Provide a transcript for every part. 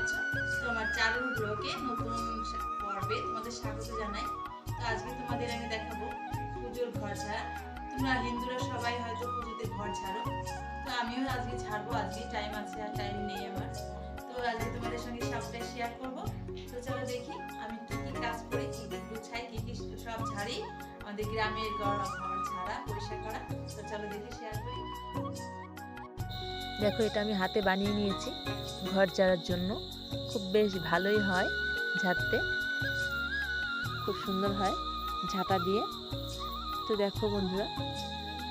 আছো তো আমার চারুর ব্লগে নতুন পর্বে তোমাদের স্বাগত জানাই। তো আজকে তোমাদের আমি দেখাবো পুজোর ঘর তোমরা হিন্দুরা সবাই হয়তো পুজোতে ঘর ছাড়ো তো আমিও আজকে ছাড়বো আজকে টাইম আছে আর টাইম নেই আমার। তো আজকে তোমাদের সঙ্গে সবটাই শেয়ার করব। তো চলো দেখি আমি কি কি কাজ করি, কি কি গুছাই, কি কি সব ঝাড়ি। আমাদের গ্রামের ঘর ঘর ছাড়া পরিষ্কার করা। তো চলো দেখি শেয়ার দেখো, এটা আমি হাতে বানিয়ে নিয়েছি ঘর ঝাড়ার জন্য। খুব বেশ ভালোই হয় ঝাড়তে। খুব সুন্দর হয় ঝাঁটা দিয়ে। তো দেখো বন্ধুরা,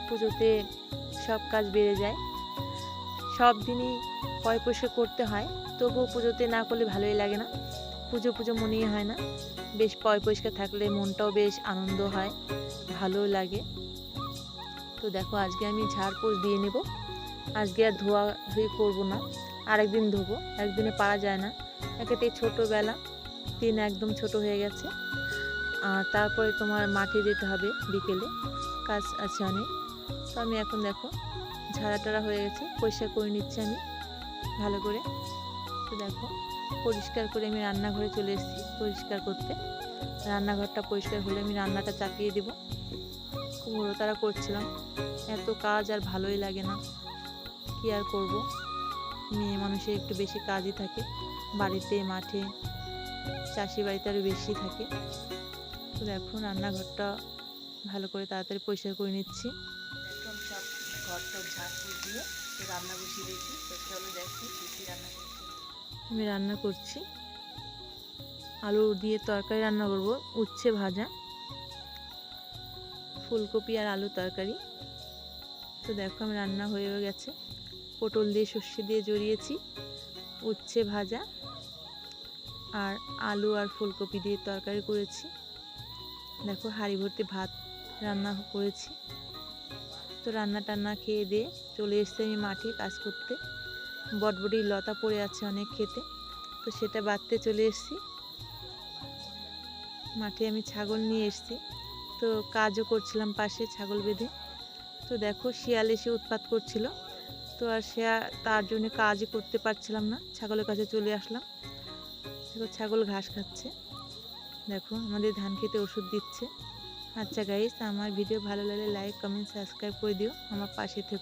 পুজোতে সব কাজ বেড়ে যায়। সব দিনই পয় পয়সা করতে হয়, তবুও পুজোতে না করলে ভালোই লাগে না। পুজো পুজো মনেই হয় না। বেশ পয় পরিষ্কার থাকলে মনটাও বেশ আনন্দ হয় ভালো লাগে। তো দেখো, আজকে আমি ঝাড়পোষ দিয়ে নেব। আজকে আর ধোয়া ধুই করব না। আরেকদিন ধোবো, একদিনে পারা যায় না। একেতে ছোটোবেলা, দিন একদম ছোট হয়ে গেছে। আর তারপরে তোমার মাঠে যেতে হবে বিকেলে, কাজ আছে অনেক। তো আমি এখন দেখো ঝাড়া টাড়া হয়ে গেছে, পরিষ্কার করে নিচ্ছি আমি, ভালো করে। তো দেখো, পরিষ্কার করে আমি রান্নাঘরে চলে এসেছি পরিষ্কার করতে। রান্নাঘরটা পরিষ্কার হলে আমি রান্নাটা চাপিয়ে দেবো। খুব তারা করছিলাম। এত কাজ আর ভালোই লাগে না। কি আর করব? মেয়ে মানুষের একটু বেশি কাজই থাকে। বাড়িতে মাঠে চাষি বাড়িতে আরও বেশি থাকে। তো দেখো রান্নাঘরটা ভালো করে তাড়াতাড়ি পরিষ্কার করে নিচ্ছি। একদম সব ঘর টর দিয়ে রান্না বসিয়ে দিয়েছি। তো চলো দেখি কি কি রান্না করছি। আমি রান্না করছি। আলু দিয়ে তরকারি রান্না করব উচ্ছে ভাজা ফুলকপি আর আলু তরকারি। তো দেখো আমি রান্না হয়ে গেছে। পটল দিয়ে সর্ষে দিয়ে জড়িয়েছি, উচ্ছে ভাজা আর আলু আর ফুলকপি দিয়ে তরকারি করেছি। দেখো, হাঁড়ি ভর্তি ভাত রান্না করেছি। তো রান্না টান্না খেয়ে দিয়ে চলে এসেছি আমি মাঠে কাজ করতে। বটবটির লতা পড়ে আছে অনেক খেতে, তো সেটা বাঁধতে চলে এসেছি। মাঠে আমি ছাগল নিয়ে এসেছি, তো কাজও করছিলাম পাশে ছাগল বেঁধে। তো দেখো, শিয়াল এসে উৎপাত করছিল। তো আর সে তার জন্য কাজই করতে পারছিলাম না। ছাগলের কাছে চলে আসলাম। ছাগল ঘাস খাচ্ছে। দেখো, আমাদের ধান খেতে ওষুধ দিচ্ছে। আচ্ছা গাইস আমার ভিডিও ভালো লাগলে লাইক কমেন্ট সাবস্ক্রাইব করে দিও। আমার পাশে থেকো।